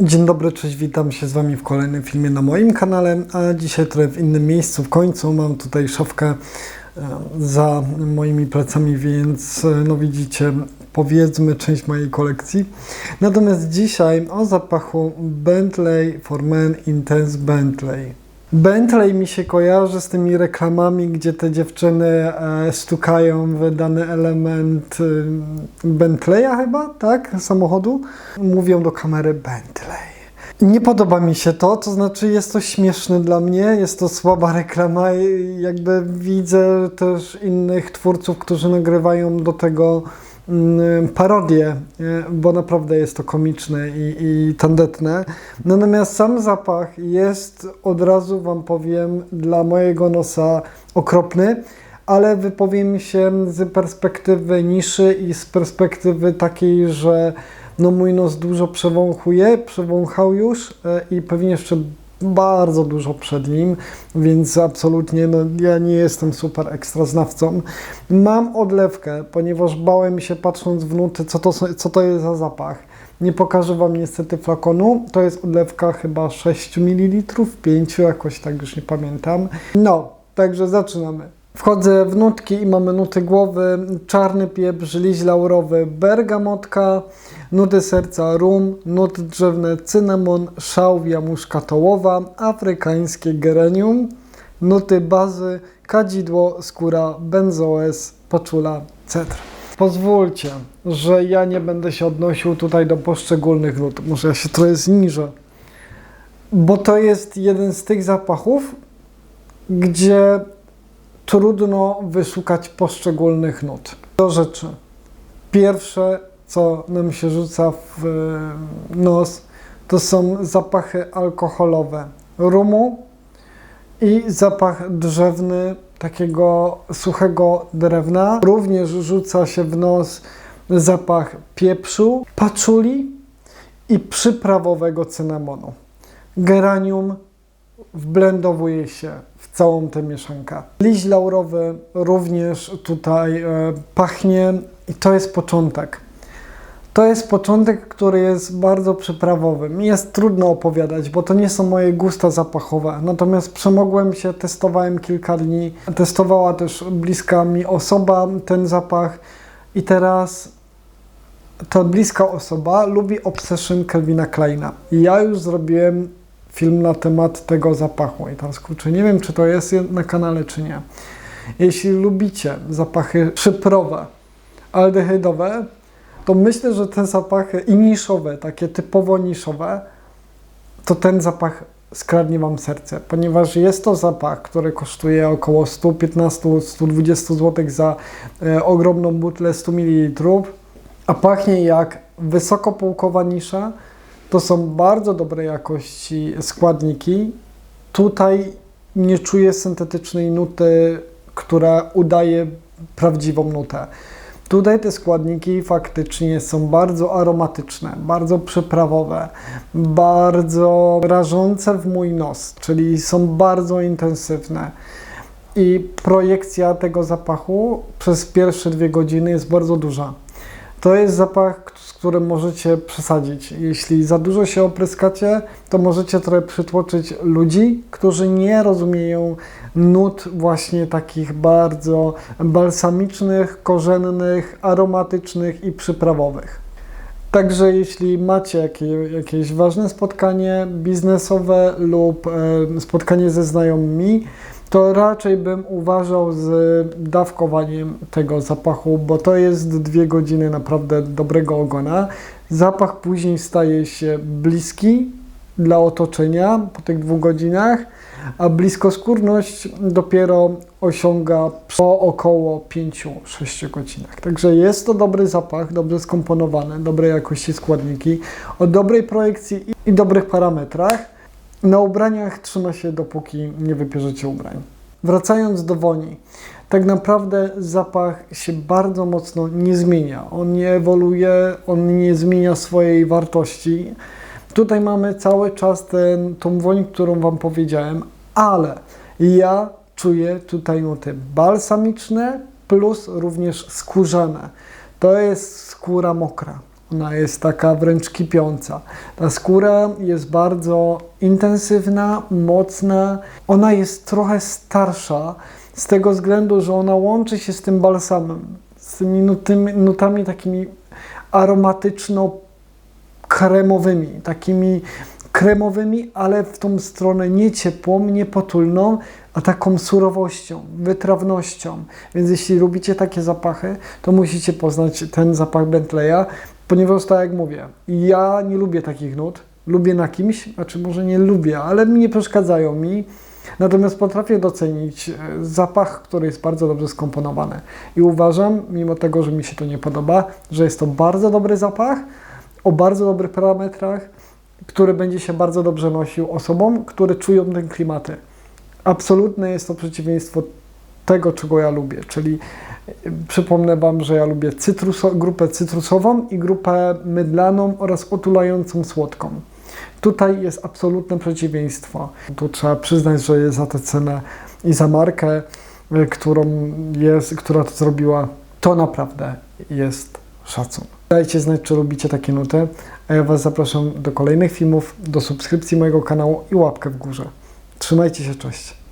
Dzień dobry, cześć, witam się z Wami w kolejnym filmie na moim kanale, a dzisiaj trochę w innym miejscu. W końcu mam tutaj szafkę e, za moimi plecami, więc e, no widzicie, powiedzmy część mojej kolekcji. Natomiast dzisiaj o zapachu Bentley for Men Intense Bentley. Bentley mi się kojarzy z tymi reklamami, gdzie te dziewczyny e, stukają w dany element e, Bentleya chyba, tak? Samochodu. Mówią do kamery Bentley. Nie podoba mi się to, to znaczy jest to śmieszne dla mnie, jest to słaba reklama jakby widzę też innych twórców, którzy nagrywają do tego parodię, e, bo naprawdę jest to komiczne i, i tandetne. Natomiast sam zapach jest, od razu Wam powiem, dla mojego nosa okropny, ale wypowiem się z perspektywy niszy i z perspektywy takiej, że no mój nos dużo przewąchuje, przewąchał już e, i pewnie jeszcze bardzo dużo przed nim, więc absolutnie no, ja nie jestem super ekstra znawcą. Mam odlewkę, ponieważ bałem się patrząc w nuty, co to, co to jest za zapach. Nie pokażę Wam niestety flakonu. To jest odlewka chyba 6 ml, 5 jakoś tak już nie pamiętam. No, także zaczynamy. Wchodzę w nutki i mamy nuty głowy, czarny pieprz, liść laurowy, bergamotka, nuty serca rum, nuty drzewne cynamon, szałwia muszkatołowa, afrykańskie geranium, nuty bazy, kadzidło, skóra, benzoes, paczula, cetr. Pozwólcie, że ja nie będę się odnosił tutaj do poszczególnych nut. Może ja się trochę zniżę. Bo to jest jeden z tych zapachów, gdzie trudno wyszukać poszczególnych nut. Do rzeczy. Pierwsze, co nam się rzuca w e, nos, to są zapachy alkoholowe rumu i zapach drzewny, takiego suchego drewna. Również rzuca się w nos zapach pieprzu, paczuli i przyprawowego cynamonu. Geranium wblendowuje się całą tę mieszankę. Liść laurowy również tutaj e, pachnie i to jest początek. To jest początek, który jest bardzo przyprawowy. Mi jest trudno opowiadać, bo to nie są moje gusta zapachowe. Natomiast przemogłem się, testowałem kilka dni. Testowała też bliska mi osoba ten zapach i teraz ta bliska osoba lubi Obsession Kelvina Kleina. Ja już zrobiłem film na temat tego zapachu. I teraz kurczę, nie wiem, czy to jest na kanale, czy nie. Jeśli lubicie zapachy szyprowe, aldehydowe, to myślę, że te zapachy i niszowe, takie typowo niszowe, to ten zapach skradnie Wam serce, ponieważ jest to zapach, który kosztuje około 115-120 zł za e, ogromną butlę 100 ml, a pachnie jak wysokopółkowa nisza. To są bardzo dobrej jakości składniki. Tutaj nie czuję syntetycznej nuty, która udaje prawdziwą nutę. Tutaj te składniki faktycznie są bardzo aromatyczne, bardzo przyprawowe, bardzo rażące w mój nos, czyli są bardzo intensywne. I projekcja tego zapachu przez pierwsze dwie godziny jest bardzo duża. To jest zapach, z którym możecie przesadzić. Jeśli za dużo się opryskacie, to możecie trochę przytłoczyć ludzi, którzy nie rozumieją nut właśnie takich bardzo balsamicznych, korzennych, aromatycznych i przyprawowych. Także jeśli macie jakie, jakieś ważne spotkanie biznesowe lub e, spotkanie ze znajomymi, to raczej bym uważał z dawkowaniem tego zapachu, bo to jest dwie godziny naprawdę dobrego ogona. Zapach później staje się bliski dla otoczenia po tych dwóch godzinach, a bliskoskórność dopiero osiąga po około 5-6 godzinach. Także jest to dobry zapach, dobrze skomponowany, dobrej jakości składniki, o dobrej projekcji i- dobrych parametrach. Na ubraniach trzyma się dopóki nie wybierzecie ubrań. Wracając do woni, tak naprawdę zapach się bardzo mocno nie zmienia. On nie ewoluuje, on nie zmienia swojej wartości. Tutaj mamy cały czas ten, tą woń, którą Wam powiedziałem, ale ja czuję tutaj nuty balsamiczne plus również skórzane. To jest skóra mokra. Ona jest taka wręcz kipiąca. Ta skóra jest bardzo intensywna, mocna. Ona jest trochę starsza z tego względu, że ona łączy się z tym balsamem, z tymi nutymi, nutami takimi aromatyczno-kremowymi, takimi kremowymi, ale w tą stronę nie ciepłą, nie potulną, a taką surowością, wytrawnością. Więc jeśli lubicie takie zapachy, to musicie poznać ten zapach Bentleya, ponieważ tak jak mówię, ja nie lubię takich nut, lubię na kimś, znaczy może nie lubię, ale mi nie przeszkadzają mi. Natomiast potrafię docenić e, zapach, który jest bardzo dobrze skomponowany. I uważam, mimo tego, że mi się to nie podoba, że jest to bardzo dobry zapach, o bardzo dobrych parametrach, który będzie się bardzo dobrze nosił osobom, które czują ten klimaty. Absolutne jest to przeciwieństwo tego, czego ja lubię, czyli e, przypomnę Wam, że ja lubię cytruso, grupę cytrusową i grupę mydlaną oraz otulającą słodką. Tutaj jest absolutne przeciwieństwo. Tu trzeba przyznać, że jest za tę cenę i za markę, y, którą jest, która to zrobiła, to naprawdę jest szacun. Dajcie znać, czy lubicie takie nuty, a ja Was zapraszam do kolejnych filmów, do subskrypcji mojego kanału i łapkę w górze. Trzymajcie się, cześć.